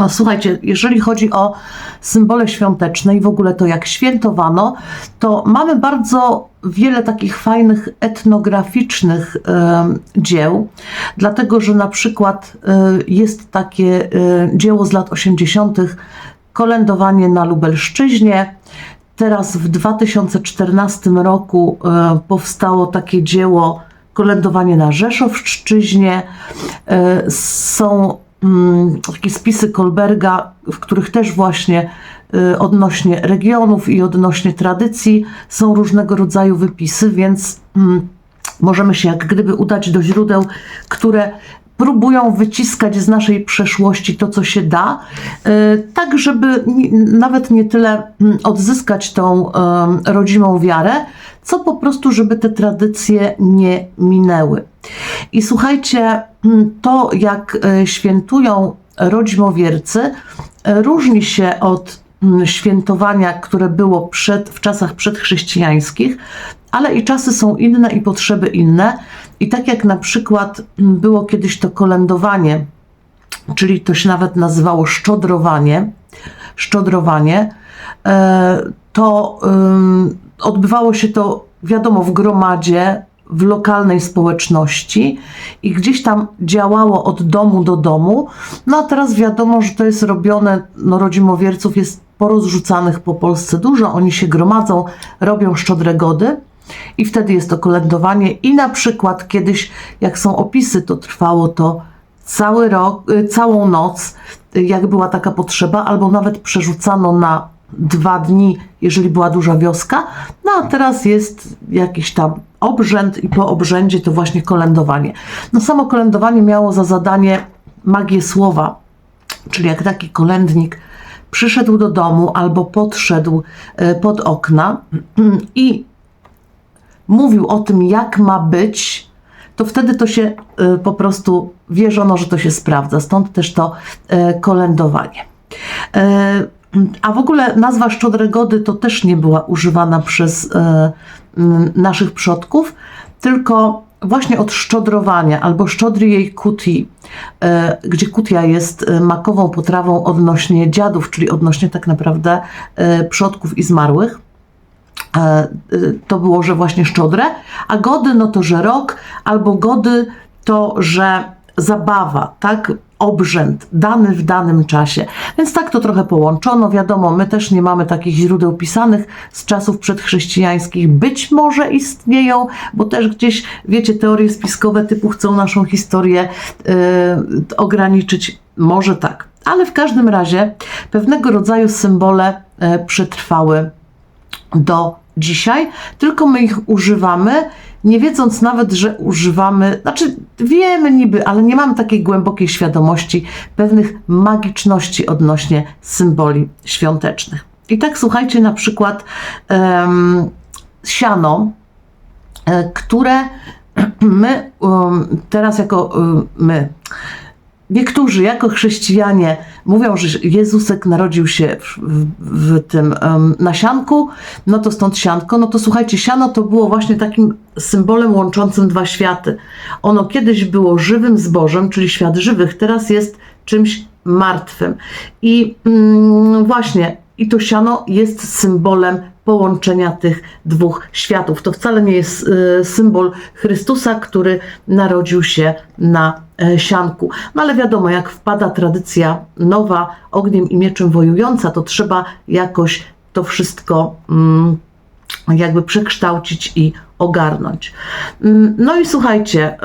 No, słuchajcie, jeżeli chodzi o symbole świąteczne i w ogóle to, jak świętowano, to mamy bardzo wiele takich fajnych etnograficznych em, dzieł, dlatego że na przykład e, jest takie e, dzieło z lat 80. Kolędowanie na Lubelszczyźnie. Teraz w 2014 roku e, powstało takie dzieło Kolędowanie na Rzeszowszczyźnie. E, Są takie spisy Kolberga, w których też właśnie y, odnośnie regionów i odnośnie tradycji są różnego rodzaju wypisy, więc mm, możemy się jak gdyby udać do źródeł, które próbują wyciskać z naszej przeszłości to, co się da, y, tak żeby nawet nie tyle mm, odzyskać tą em, rodzimą wiarę, co po prostu, żeby te tradycje nie minęły. I słuchajcie, mm, to jak e, świętują rodzimowiercy, e, różni się od mm, świętowania, które było przed, w czasach przedchrześcijańskich, ale i czasy są inne i potrzeby inne. I tak jak na przykład mm, było kiedyś to kolędowanie, czyli to się nawet nazywało szczodrowanie, szczodrowanie, e, to odbywało się to, wiadomo, w gromadzie, w lokalnej społeczności i gdzieś tam działało od domu do domu. No a teraz wiadomo, że to jest robione, no rodzimowierców jest porozrzucanych po Polsce dużo, oni się gromadzą, robią szczodre gody. I wtedy jest to kolędowanie. I na przykład kiedyś, jak są opisy, to trwało to cały rok, y, całą noc, y, jak była taka potrzeba, albo nawet przerzucano na dwa dni, jeżeli była duża wioska. No a teraz jest jakiś tam obrzęd i po obrzędzie to właśnie kolędowanie. No samo kolędowanie miało za zadanie magię słowa, czyli jak taki kolędnik przyszedł do domu albo podszedł y, pod okna i mówił o tym, jak ma być, to wtedy to się y, po prostu wierzono, że to się sprawdza. Stąd też to y, kolędowanie. Y, A w ogóle nazwa Szczodregody to też nie była używana przez naszych przodków, tylko właśnie od szczodrowania albo szczodry jej kuti, gdzie kutia jest makową potrawą odnośnie dziadów, czyli odnośnie tak naprawdę przodków i zmarłych to było, że właśnie szczodre, a gody no to, że rok, albo gody to, że zabawa, tak? Obrzęd dany w danym czasie. Więc tak to trochę połączono. Wiadomo, my też nie mamy takich źródeł pisanych z czasów przedchrześcijańskich. Być może istnieją, bo też gdzieś, wiecie, teorie spiskowe typu chcą naszą historię y, ograniczyć. Może tak. Ale w każdym razie pewnego rodzaju symbole y, przetrwały do dzisiaj, tylko my ich używamy, nie wiedząc nawet, że używamy, znaczy wiemy niby, ale nie mamy takiej głębokiej świadomości pewnych magiczności odnośnie symboli świątecznych. I tak słuchajcie, na przykład em, siano, e, które my um, teraz jako um, my, niektórzy jako chrześcijanie mówią, że Jezusek narodził się w, w, w tym um, no to stąd sianko. No to słuchajcie, siano to było właśnie takim symbolem łączącym dwa światy. Ono kiedyś było żywym zbożem, czyli świat żywych, teraz jest czymś martwym. I mm, właśnie, i to siano jest symbolem połączenia tych dwóch światów. To wcale nie jest y, symbol Chrystusa, który narodził się na e, sianku. No ale wiadomo, jak wpada tradycja nowa, ogniem i mieczem wojująca, to trzeba jakoś to wszystko mm, jakby przekształcić i ogarnąć. Mm, No i słuchajcie,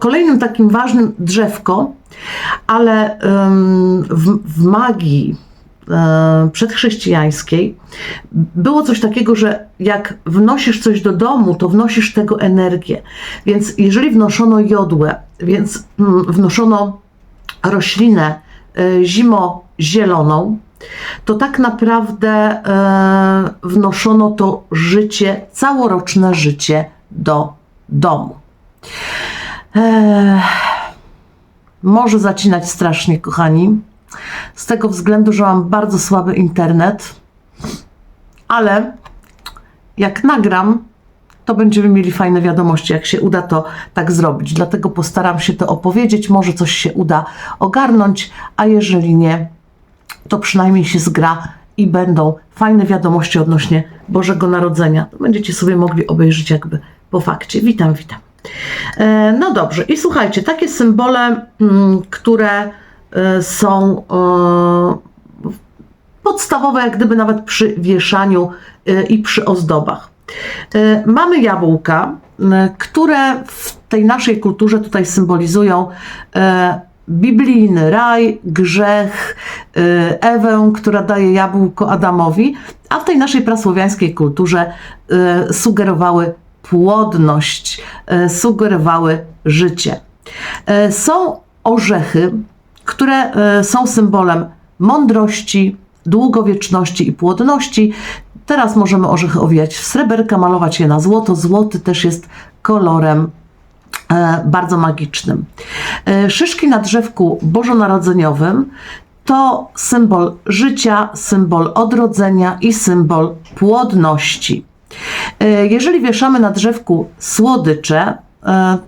kolejnym takim ważnym drzewko, ale w, magii przedchrześcijańskiej było coś takiego, że jak wnosisz coś do domu, to wnosisz tego energię. Więc jeżeli wnoszono jodłę, więc mm, wnoszono roślinę e, zimozieloną, to tak naprawdę e, wnoszono to życie, całoroczne życie do domu. Ech, może zacinać strasznie, kochani, z tego względu, że mam bardzo słaby internet, ale jak nagram, to będziemy mieli fajne wiadomości, jak się uda to tak zrobić. Dlatego postaram się to opowiedzieć, może coś się uda ogarnąć, a jeżeli nie, to przynajmniej się zgra i będą fajne wiadomości odnośnie Bożego Narodzenia. Będziecie sobie mogli obejrzeć jakby po fakcie. Witam, witam. E, No dobrze, i słuchajcie, takie symbole, mm, które są e, podstawowe, jak gdyby nawet przy wieszaniu e, i przy ozdobach. E, Mamy jabłka, które w tej naszej kulturze tutaj symbolizują e, biblijny raj, grzech, e, Ewę, która daje jabłko Adamowi, a w tej naszej prasłowiańskiej kulturze e, sugerowały płodność, e, sugerowały życie. E, Są orzechy, które e, są symbolem mądrości, długowieczności i płodności. Teraz możemy orzechy owijać w sreberka, malować je na złoto. Złoty też jest kolorem e, bardzo magicznym. E, Szyszki na drzewku bożonarodzeniowym to symbol życia, symbol odrodzenia i symbol płodności. Jeżeli wieszamy na drzewku słodycze,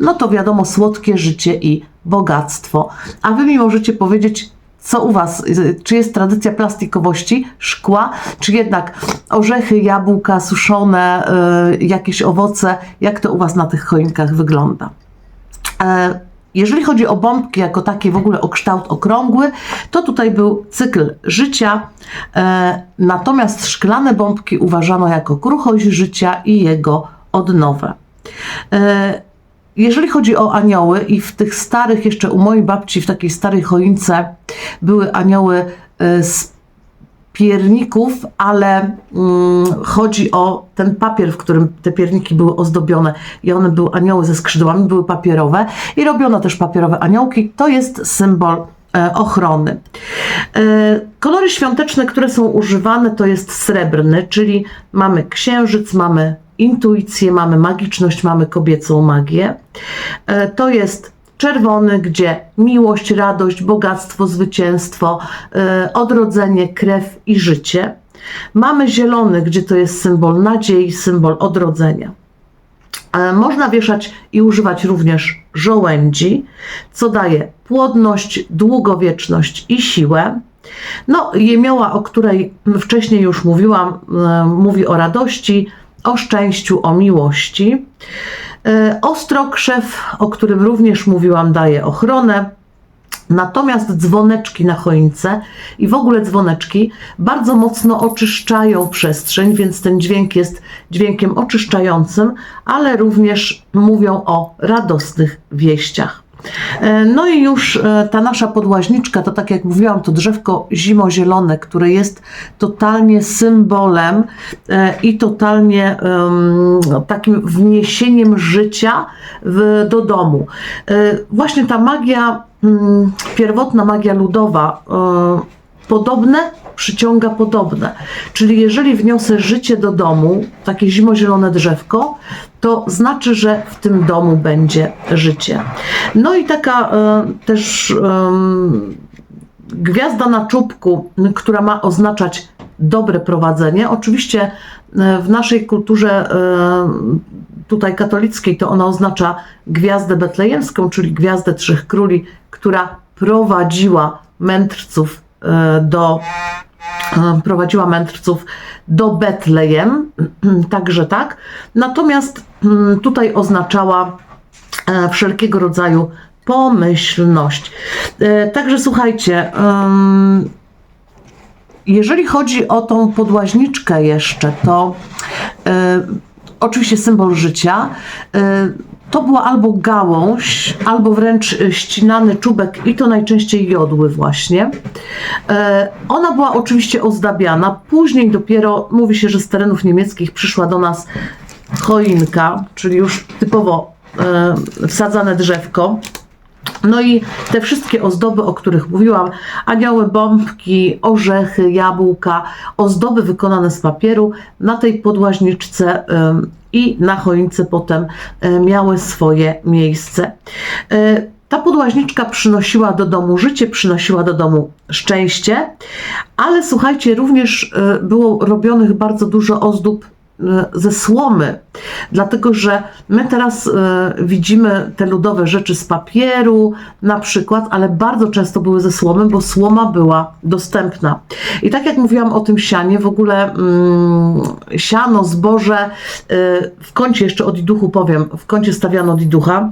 no to wiadomo, słodkie życie i bogactwo. A wy mi możecie powiedzieć, co u Was, y, czy jest tradycja plastikowości, szkła, czy jednak orzechy, jabłka, suszone, y, jakieś owoce, jak to u Was na tych choinkach wygląda? E, Jeżeli chodzi o bombki jako takie, w ogóle o kształt okrągły, to tutaj był cykl życia, e, natomiast szklane bombki uważano jako kruchość życia i jego odnowę. E, Jeżeli chodzi o anioły, i w tych starych, jeszcze u mojej babci, w takiej starej choince, były anioły e, z pierników, ale mm, chodzi o ten papier, w którym te pierniki były ozdobione i one były anioły ze skrzydłami, były papierowe i robiono też papierowe aniołki. To jest symbol e, ochrony. E, Kolory świąteczne, które są używane, to jest srebrny, czyli mamy księżyc, mamy intuicję, mamy magiczność, mamy kobiecą magię. E, To jest czerwony, gdzie miłość, radość, bogactwo, zwycięstwo, e, odrodzenie, krew i życie. Mamy zielony, gdzie to jest symbol nadziei, symbol odrodzenia. E, Można wieszać i używać również żołędzi, co daje płodność, długowieczność i siłę. No, jemioła, o której wcześniej już mówiłam, mówi o radości, o szczęściu, o miłości. E, Ostrokrzew, o którym również mówiłam, daje ochronę. Natomiast dzwoneczki na choince i w ogóle dzwoneczki bardzo mocno oczyszczają przestrzeń, więc ten dźwięk jest dźwiękiem oczyszczającym, ale również mówią o radosnych wieściach. E, No i już e, ta nasza podłaźniczka, to tak jak mówiłam, to drzewko zimozielone, które jest totalnie symbolem e, i totalnie takim wniesieniem życia do domu. Właśnie ta magia, mm, pierwotna magia ludowa, podobne przyciąga podobne. Czyli jeżeli wniosę życie do domu, takie zimozielone drzewko, to znaczy, że w tym domu będzie życie. No i taka e, też em, gwiazda na czubku, która ma oznaczać dobre prowadzenie. Oczywiście e, w naszej kulturze e, tutaj katolickiej to ona oznacza gwiazdę betlejemską, czyli gwiazdę Trzech Króli, która prowadziła mędrców do e, prowadziła mędrców do Betlejem, także tak. Natomiast mm, tutaj oznaczała e, wszelkiego rodzaju pomyślność. E, Także słuchajcie, jeżeli chodzi o tą podłaźniczkę jeszcze, to e, oczywiście symbol życia. To była albo gałąź, albo wręcz e, ścinany czubek i to najczęściej jodły właśnie. E, Ona była oczywiście ozdabiana. Później dopiero mówi się, że z terenów niemieckich przyszła do nas choinka, czyli już typowo e, wsadzane drzewko. No i te wszystkie ozdoby, o których mówiłam, anioły, bombki, orzechy, jabłka, ozdoby wykonane z papieru na tej podłaźniczce i na choince potem y, miały swoje miejsce. Y, Ta podłaźniczka przynosiła do domu życie, przynosiła do domu szczęście, ale słuchajcie, również y, było robionych bardzo dużo ozdób e, ze słomy, dlatego że my teraz e, widzimy te ludowe rzeczy z papieru na przykład, ale bardzo często były ze słomy, bo słoma była dostępna. I tak jak mówiłam o tym sianie, w ogóle mm, siano, zboże, e, w kącie jeszcze o diduchu powiem, w kącie stawiano diducha,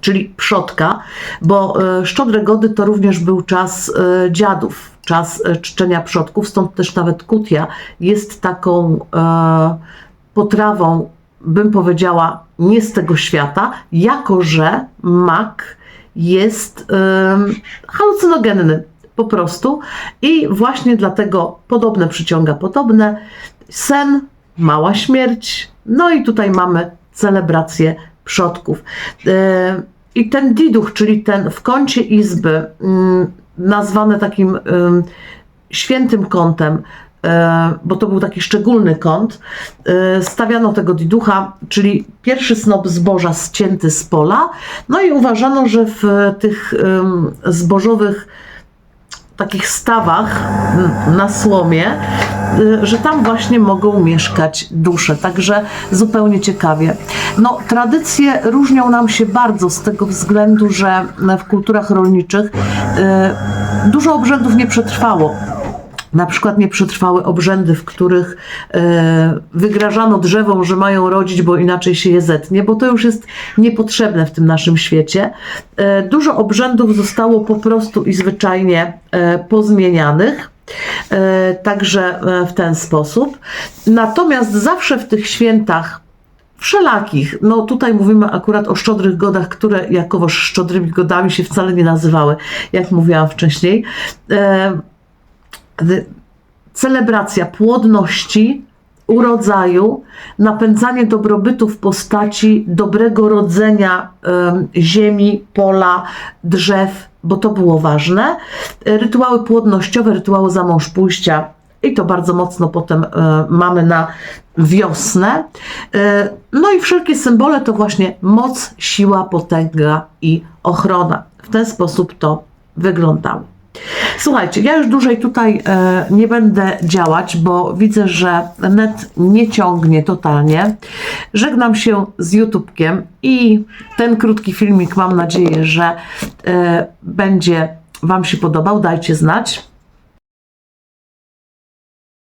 czyli przodka, bo e, szczodre gody to również był czas e, dziadów, czas e, czczenia przodków, stąd też nawet kutia jest taką e, potrawą, bym powiedziała, nie z tego świata, jako że mak jest e, halucynogenny po prostu i właśnie dlatego podobne przyciąga podobne. Sen, mała śmierć, no i tutaj mamy celebrację przodków. E, I ten diduch, czyli ten w kącie izby, mm, nazwane takim ym, świętym kątem, e, bo to był taki szczególny kąt, e, stawiano tego diducha, czyli pierwszy snop zboża ścięty z pola, no i uważano, że w tych zbożowych takich stawach na słomie, y, że tam właśnie mogą mieszkać dusze. Także zupełnie ciekawie. No, tradycje różnią nam się bardzo z tego względu, że w kulturach rolniczych y, dużo obrzędów nie przetrwało. Na przykład nie przetrwały obrzędy, w których e, wygrażano drzewom, że mają rodzić, bo inaczej się je zetnie, bo to już jest niepotrzebne w tym naszym świecie. E, dużo obrzędów zostało po prostu i zwyczajnie e, pozmienianych. E, Także e, w ten sposób. Natomiast zawsze w tych świętach wszelakich. No tutaj mówimy akurat o szczodrych godach, które jakowoż szczodrymi godami się wcale nie nazywały, jak mówiłam wcześniej. E, celebracja płodności, urodzaju, napędzanie dobrobytu w postaci dobrego rodzenia em, ziemi, pola, drzew, bo to było ważne. Rytuały płodnościowe, rytuały za mąż pójścia i to bardzo mocno potem e, mamy na wiosnę. E, no i wszelkie symbole to właśnie moc, siła, potęga i ochrona. W ten sposób to wyglądało. Słuchajcie, ja już dłużej tutaj e, nie będę działać, bo widzę, że net nie ciągnie totalnie. Żegnam się z YouTubekiem i ten krótki filmik mam nadzieję, że e, będzie Wam się podobał. Dajcie znać.